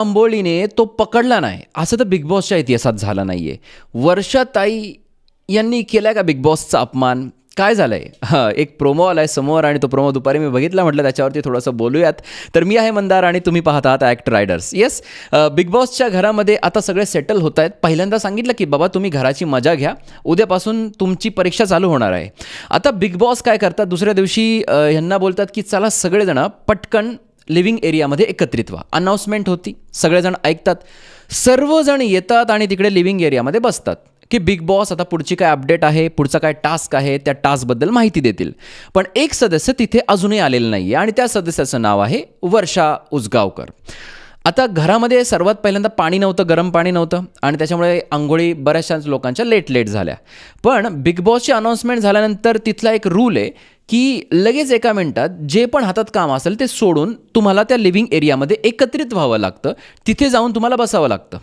अंबोळीने तो पकडला नाही. असं तर बिग बॉसच्या इतिहासात झालं नाहीये. वर्षाताई यांनी केलाय का बिग बॉसचा अपमान? काय झालंय? हां एक प्रोमो आलाय समोर आणि तो प्रोमो दुपारी मी बघितला म्हटलं त्याच्यावरती थोडंसं बोलूयात. तर मी आहे मंदार आणि तुम्ही पाहत आहात ॲक्ट रायडर्स येस बिग बॉसच्या घरामध्ये आता सगळे सेटल होत आहेत. पहिल्यांदा सांगितलं की बाबा तुम्ही घराची मजा घ्या. उद्यापासून तुमची परीक्षा चालू होणार आहे. आता बिग बॉस काय करतात? दुसऱ्या दिवशी ह्यांना बोलतात की चला सगळेजण पटकन लिव्हिंग एरियामध्ये एकत्रित व्हा. अनाऊन्समेंट होती. सगळेजण ऐकतात. सर्वजण येतात आणि तिकडे लिव्हिंग एरियामध्ये बसतात. की बिग बॉस आता पुढची काय अपडेट आहे पुढचा काय टास्क आहे त्या टास्कबद्दल माहिती देतील. पण एक सदस्य तिथे अजूनही आलेलं नाही आहे आणि त्या सदस्याचं नाव आहे वर्षा उजगावकर आता घरामध्ये सर्वात पहिल्यांदा पाणी नव्हतं गरम पाणी नव्हतं आणि त्याच्यामुळे आंघोळी बऱ्याचशाच लोकांच्या लेट लेट झाल्या. पण बिग बॉसची अनाऊन्समेंट झाल्यानंतर तिथला एक रूल आहे की लगेच एका मिनटात जे पण हातात काम असेल ते सोडून तुम्हाला त्या लिव्हिंग एरियामध्ये एकत्रित व्हावं लागतं. तिथे जाऊन तुम्हाला बसावं लागतं.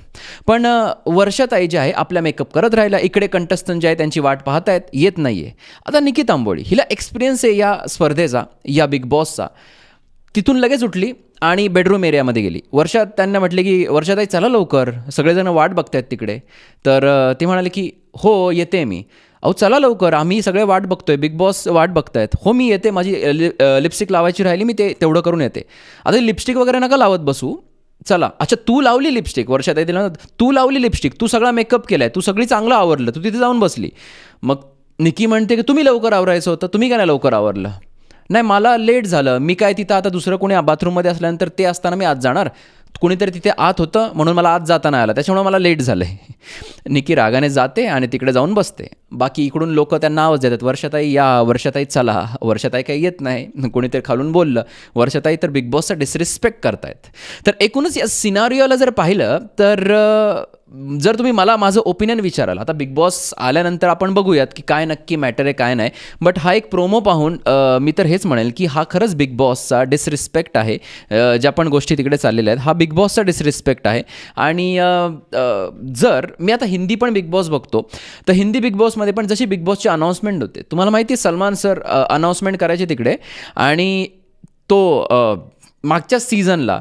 पण वर्षाताई जे आहे आपल्या मेकअप करत राहिला. इकडे कंटेस्टंट जे आहे त्यांची वाट पाहत आहेत येत नाही आहे आता निकिता आंबोळी हिला एक्सपिरियन्स आहे या स्पर्धेचा या बिग बॉसचा तिथून लगेच उठली आणि बेडरूम एरियामध्ये गेली. वर्षात त्यांना म्हटले की वर्षाताई चला लवकर. सगळेजण वाट बघतायत तिकडे. तर ते म्हणाले की हो येते मी. अहो चला लवकर. आम्ही सगळे वाट बघतोय. बिग बॉस वाट बघतायत. हो मी येते. माझी लि- लिपस्टिक लावायची राहिली मी ते तेवढं करून येते. आता लिपस्टिक वगैरे नका लावत बसू. चला. अच्छा तू लावली लिपस्टिक वर्षात तिला तू लावली लिपस्टिक तू सगळा मेकअप केलाय. तू सगळी चांगलं आवरलं. तू तिथे जाऊन बसली. मग निकी म्हणते की तुम्ही लवकर आवरायचं होतं. तुम्ही काय नाही लवकर आवरलं? नाही मला लेट झालं. मी काय तिथं आता दुसरं कोणी बाथरूममध्ये असल्यानंतर ते असताना मी आत जाणार. कुणीतरी तिथे आत होतं म्हणून मला आत जाता नाही आलं. त्याच्यामुळे मला लेट झालं आहे निकी रागाने जाते आणि तिकडे जाऊन बसते. बाकी इकडून लोक त्यांना आवाज देतात. वर्षाताई या वर्षाताई चला. वर्षाताई काही येत नाही. कोणीतरी खालून बोललं. वर्षाताई तर बिग बॉसचा डिसरिस्पेक्ट करतायत. तर एकूणच या सिनारिओला जर पाहिलं तर जर तुम्ही मला माझं ओपिनियन विचाराल आता बिग बॉस आल्यानंतर आपण बघूयात की काय नक्की मॅटर आहे काय नाही. बट हा एक प्रोमो पाहून मी तर हेच म्हणेल की हा खरंच बिग बॉसचा डिसरिस्पेक्ट आहे ज्या पण गोष्टी तिकडे चाललेल्या आहेत हा बिग बॉसचा डिसरिस्पेक्ट आहे. आणि जर मी आता हिंदी पण बिग बॉस बघतो तर हिंदी बिग बॉसमध्ये पण जशी बिग बॉसची अनाऊन्समेंट होते तुम्हाला माहिती आहे सलमान सर अनाऊन्समेंट करायचे तिकडे. आणि तो मागच्या सीझनला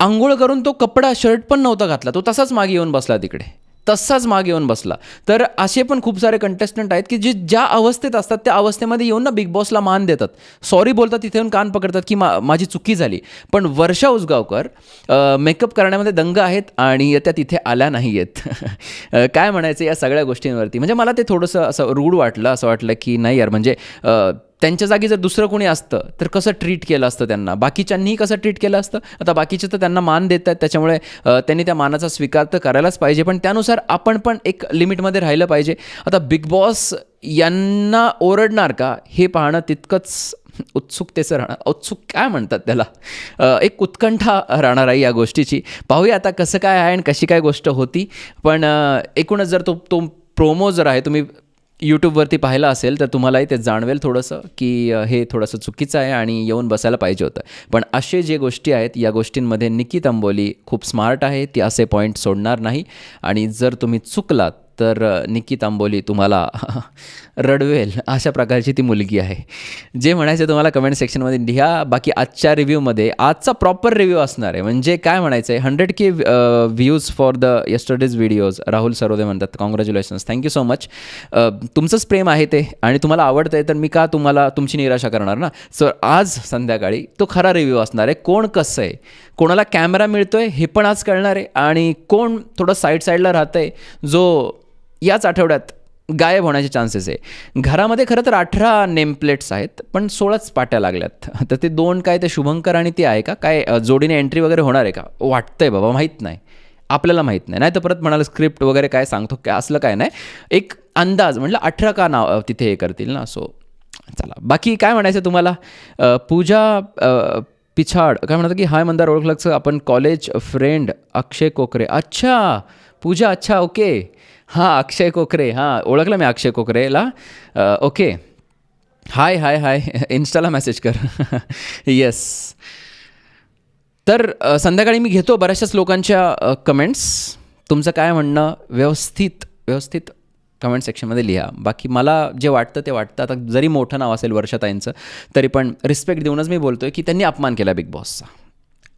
आंघोळ करून तो कपडा शर्ट पण नव्हता घातला. तो तसाच मागे येऊन बसला तिकडे. तसाच मागे येऊन बसला. तर असे पण खूप सारे कंटेस्टंट आहेत की जे ज्या अवस्थेत असतात त्या अवस्थेमध्ये येऊन ना बिग बॉसला मान देतात. सॉरी बोलतात तिथे येऊन कान पकडतात की मा माझी चुकी झाली. पण वर्षा उसगावकर मेकअप करण्यामध्ये दंग आहेत आणि त्या तिथे आल्या नाही आहेत काय म्हणायचं या सगळ्या गोष्टींवरती? म्हणजे मला ते थोडंसं असं रूढ वाटलं असं वाटलं की नाही यार म्हणजे त्यांच्या जागी जर दुसरं कोणी असतं तर कसं ट्रीट केलं असतं त्यांना? बाकीच्यांनीही कसं ट्रीट केलं असतं? आता बाकीचे तर त्यांना मान देत आहेत त्याच्यामुळे त्यांनी त्या मानाचा स्वीकार तर करायलाच पाहिजे पण त्यानुसार आपण पण एक लिमिटमध्ये राहिलं पाहिजे. आता बिग बॉस यांना ओरडणार का? हे पाहणं तितकंच उत्सुकतेचं राहणार उत्सुक काय म्हणतात त्याला? एक उत्कंठा राहणार आहे या गोष्टीची. पाहूया आता कसं काय आहे आणि कशी काय गोष्ट होती. पण एकूणच जर तो तो प्रोमो जर आहे तुम्ही यूट्यूबवरती पाहिलं असेल तर तुम्हालाही ते जाणवेल थोडंसं की हे थोडंसं चुकीचं आहे आणि येऊन बसायला पाहिजे होतं. पण असे जे गोष्टी आहेत या गोष्टींमध्ये निकी तंबोली खूप स्मार्ट आहे ती असे पॉईंट सोडणार नाही. आणि जर तुम्ही चुकलात तर अ, निकी तांबोली तुम्हाला रडवेल अशा प्रकारची ती मुलगी आहे. जे म्हणायचं तुम्हाला कमेंट सेक्शनमध्ये लिहा. बाकी आजच्या रिव्ह्यूमध्ये आजचा प्रॉपर रिव्ह्यू असणार आहे. म्हणजे काय म्हणायचं आहे hundred K views for the yesterday's videos Rahul Sarode म्हणतात कॉंग्रॅच्युलेशन्स थँक्यू सो मच तुमचंच प्रेम आहे ते. आणि तुम्हाला आवडतं आहे तर मी का तुम्हाला तुमची निराशा करणार ना? सर आज संध्याकाळी तो खरा रिव्ह्यू असणार आहे. कोण कसं आहे? कोणाला कॅमेरा मिळतो आहे हे पण आज कळणार आहे. आणि कोण थोडं साईड साईडला राहतं आहे जो याच आठवड्यात गायब होण्याचे चान्सेस आहे. घरामध्ये खरं तर अठरा नेमप्लेट्स आहेत पण सोळाच पाट्या लागल्यात. तर ते दोन काय ते शुभंकर आणि ते आहे का? काय जोडीने एंट्री वगैरे होणार आहे का? वाटतंय बाबा माहीत नाही. आपल्याला माहीत नाही. नाही तर परत म्हणाल स्क्रिप्ट वगैरे काय सांगतो काय असलं काय नाही. एक अंदाज म्हटलं अठरा का नाव तिथे हे करतील ना? सो चला. बाकी काय म्हणायचं तुम्हाला? पूजा पिछाड काय म्हणतात की हाय मंदार ओळखलंच आपण कॉलेज फ्रेंड अक्षय कोकरे. अच्छा! पूजा अच्छा ओके हां अक्षय कोकरे. हां ओळखलं मी अक्षय कोकरेला. ओके. Hi hi hi. इन्स्टाला मेसेज कर. येस तर संध्याकाळी मी घेतो बऱ्याचशाच लोकांच्या कमेंट्स तुमचं काय म्हणणं? व्यवस्थित व्यवस्थित कमेंट सेक्शनमध्ये लिहा. बाकी मला जे वाटतं ते वाटतं. आता जरी मोठं नाव असेल वर्षाताईंचं तरी पण रिस्पेक्ट देऊनच मी बोलतो आहे की त्यांनी अपमान केला बिग बॉसचा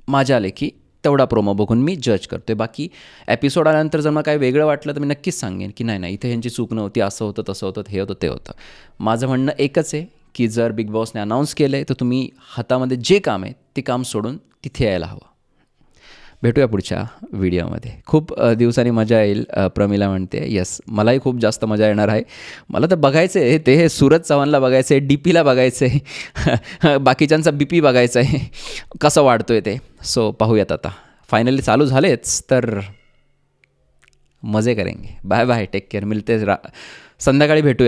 माझ्या आले की तेवढा प्रोमो बघून मी जज करतो बाकी एपिसोड आल्यानंतर जर मला काही वेगळं वाटलं तर मी नक्कीच सांगेन की नाही नाही इथे ह्यांची चूक नव्हती असं होतं तसं होतं हे होतं ते होतं. माझं म्हणणं एकच आहे की जर बिग बॉसने अनाऊन्स केलं आहे तर तुम्ही हातामध्ये जे काम आहे ते काम सोडून तिथे यायला हवं. भेटूया पुढच्या व्हिडिओमध्ये. खूप दिवसांनी मजा येईल प्रमिला म्हणते. यस मलाही खूप जास्त मजा येणार आहे. मला तर बघायचं आहे ते हे सूरज चव्हाणला बघायचं आहे डी पीला बघायचं आहे बाकीच्यांचा बी पी बघायचा आहे कसं वाढतो आहे ते? सो पाहूयात आता. फायनली चालू झालेच तर मजे करेंगे. बाय बाय टेक केअर मिळतेच रा संध्याकाळी भेटूयात.